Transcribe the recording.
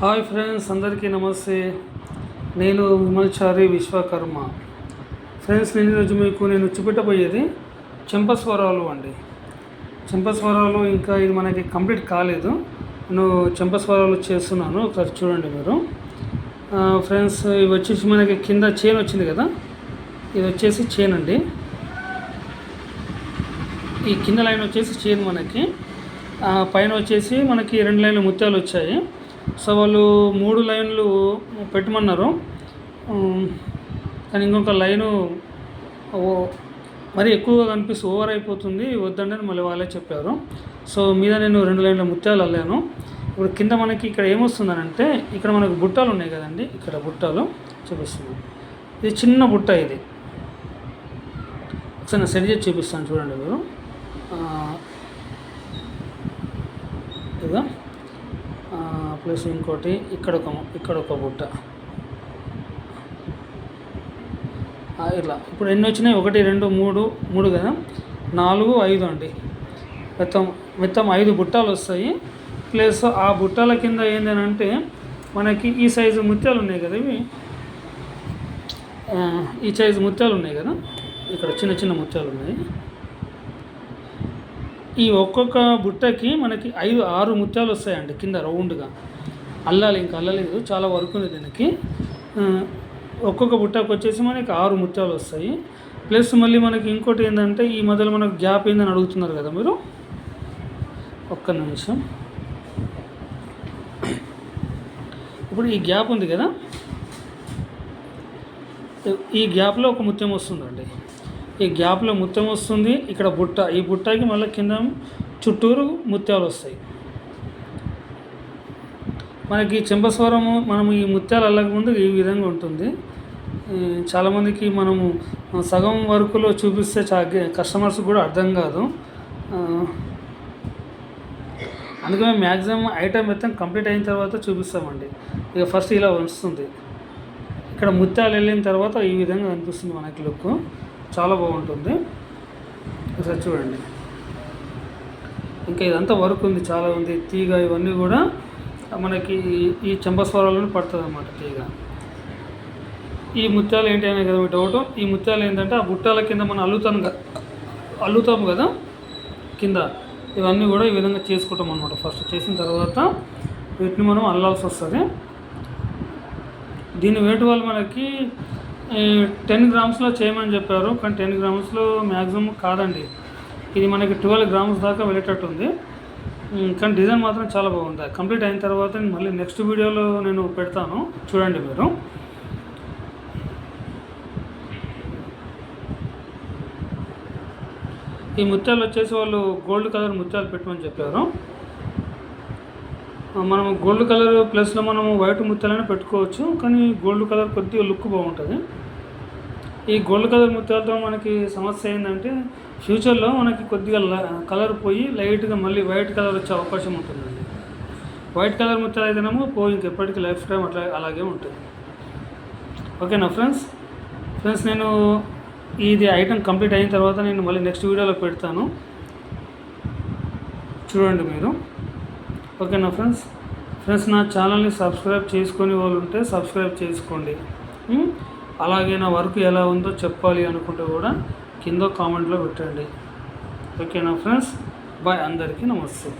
Hi friends అందరికీ నమస్తే. నేను విమల్చారి విశ్వకర్మ. ఫ్రెండ్స్ నేను ఈరోజు మీకు నేను చూపెట్టబోయేది చెంపస్వరాలు అండి. చెంపస్వరాలు ఇంకా ఇది మనకి కంప్లీట్ కాలేదు. నేను చెంపస్వరాలు చేస్తున్నాను. ఒకసారి చూడండి మీరు. ఫ్రెండ్స్ ఇవి వచ్చేసి మనకి కింద చైన్ వచ్చింది కదా? ఇది వచ్చేసి చైన్ అండి. ఈ కింద లైన్ వచ్చేసి చైన్ మనకి. పైన వచ్చేసి మనకి రెండు లైన్లు ముత్యాలు వచ్చాయి. సో వాళ్ళు మూడు లైన్లు పెట్టమన్నారు. కానీ ఇంకొక లైను ఓ- మరి ఎక్కువగా కనిపిస్తూ ఓవర్ అయిపోతుంది వద్దండి అని మళ్ళీ వాళ్ళే చెప్పారు. సో మీద నేను రెండు లైన్ల ముత్యాలు అల్లాను. ఇప్పుడు కింద మనకి ఇక్కడ ఏమొస్తుందనంటే ఇక్కడ మనకు బుట్టాలు ఉన్నాయి కదండి ఇక్కడ బుట్టాలు చూపిస్తున్నాను ఇది చిన్న బుట్ట ఇది. ఒకసారి నేను సెట్ చేసి చూపిస్తాను చూడండి మీరు. ఆ, ప్లస్ ఇంకోటి ఇక్కడ ఒక ఇక్కడ ఒక బుట్ట ఇట్లా. ఇప్పుడు ఎన్ని వచ్చినాయి? ఒకటి రెండు మూడు మూడు కదా? నాలుగు ఐదు అండి. మొత్తం మొత్తం ఐదు బుట్టాలు వస్తాయి. ప్లస్ ఆ బుట్టాల కింద ఏంటంటే మనకి ఈ సైజు ముత్యాలు ఉన్నాయి కదా ఇవి? ఈ సైజు ముత్యాలు ఉన్నాయి కదా? ఇక్కడ చిన్న చిన్న ముత్యాలు ఉన్నాయి. ఈ ఒక్కొక్క బుట్టకి మనకి ఐదు ఆరు ముత్యాలు వస్తాయండి కింద రౌండ్గా. అల్లాలి ఇంకా అల్లలేదు చాలా వర్క్ ఉంది దీనికి. ఒక్కొక్క బుట్టకు వచ్చేసి మనకి ఆరు ముత్యాలు వస్తాయి. ప్లస్ మళ్ళీ మనకి ఇంకోటి ఏంటంటే ఈ మధ్యలో మనకు గ్యాప్ ఏందని అడుగుతున్నారు కదా మీరు? ఒక్క నిమిషం. ఇప్పుడు ఈ గ్యాప్ ఉంది కదా? ఈ గ్యాప్లో ఒక ముత్యం వస్తుందండి. ఈ గ్యాప్లో ముత్యం వస్తుంది ఇక్కడ బుట్ట ఈ బుట్టకి మళ్ళీ కింద చుట్టూరు ముత్యాలు వస్తాయి. మనకి చెంపస్వరము మనము ఈ ముత్యాలు అల్లక ముందు ఈ విధంగా ఉంటుంది. చాలామందికి మనము సగం వరకులో చూపిస్తే చా కస్టమర్స్ కూడా అర్థం కాదు. ఆ, అందుకని మ్యాక్సిమం ఐటమ్ మొత్తం కంప్లీట్ అయిన తర్వాత చూపిస్తామండి. ఇక ఫస్ట్ ఇలా వస్తుంది. ఇక్కడ ముత్యాలు వెళ్ళిన తర్వాత ఈ విధంగా అనిపిస్తుంది మనకి లుక్. చాలా బాగుంటుంది. ఒకసారి చూడండి. ఇంకా ఇదంతా వర్క్ ఉంది. చాలా ఉంది. తీగ ఇవన్నీ కూడా మనకి ఈ చెంపస్వరాలను పడుతుంది అన్నమాట తీగ. ఈ ముత్యాలు ఏంటి అనే కదా మీ డౌట్ ఈ ముత్యాలు ఏంటంటే ఆ బుట్టాల కింద మనం అల్లుతాం కదా అల్లుతాము కదా? కింద. ఇవన్నీ కూడా ఈ విధంగా చేసుకుంటాం అనమాట ఫస్ట్ చేసిన తర్వాత వీటిని మనం అల్లాల్సి వస్తుంది. దీని వెయిట్ వాళ్ళు మనకి టెన్ గ్రామ్స్లో చేయమని చెప్పారు. కానీ టెన్ గ్రామ్స్లో మ్యాక్సిమం కాదండి. ఇది మనకి ట్వెల్వ్ గ్రామ్స్ దాకా వెళ్ళేటట్టు ఉంది కానీ డిజైన్ మాత్రం చాలా బాగుంది. కంప్లీట్ అయిన తర్వాత మళ్ళీ నెక్స్ట్ వీడియోలో నేను పెడతాను. చూడండి మీరు. ఈ ముత్యాలు వచ్చేసి వాళ్ళు గోల్డ్ కలర్ ముత్యాలు పెట్టమని చెప్పారు. మనం గోల్డ్ కలర్ ప్లస్లో మనము వైట్ ముత్యాలైనా పెట్టుకోవచ్చు కానీ గోల్డ్ కలర్ కొద్దిగా లుక్ బాగుంటుంది. ఈ గోల్డ్ కలర్ ముత్యాలతో మనకి సమస్య ఏంటంటే ఫ్యూచర్లో మనకి కొద్దిగా ల- కలర్ పోయి లైట్గా మళ్ళీ వైట్ కలర్ వచ్చే అవకాశం ఉంటుందండి. వైట్ కలర్ ముత్యాలు అయితేనేమో పోయి ఇంకెప్పటికీ లైఫ్ టైం అట్లా అలాగే ఉంటుంది. ఓకేనా ఫ్రెండ్స్? ఫ్రెండ్స్ నేను ఇది ఐటమ్ కంప్లీట్ అయిన తర్వాత నేను మళ్ళీ నెక్స్ట్ వీడియోలో పెడతాను. చూడండి మీరు. ఓకేనా ఫ్రెండ్స్? ఫ్రెండ్స్ నా ఛానల్ని సబ్స్క్రైబ్ చేసుకొని వాళ్ళు ఉంటే సబ్స్క్రైబ్ చేసుకోండి. అలాగే నా వర్క్ ఎలా ఉందో చెప్పాలి అనుకుంటే కూడా కింద కామెంట్లో పెట్టండి. ఓకేనా ఫ్రెండ్స్? బాయ్ అందరికీ నమస్తే.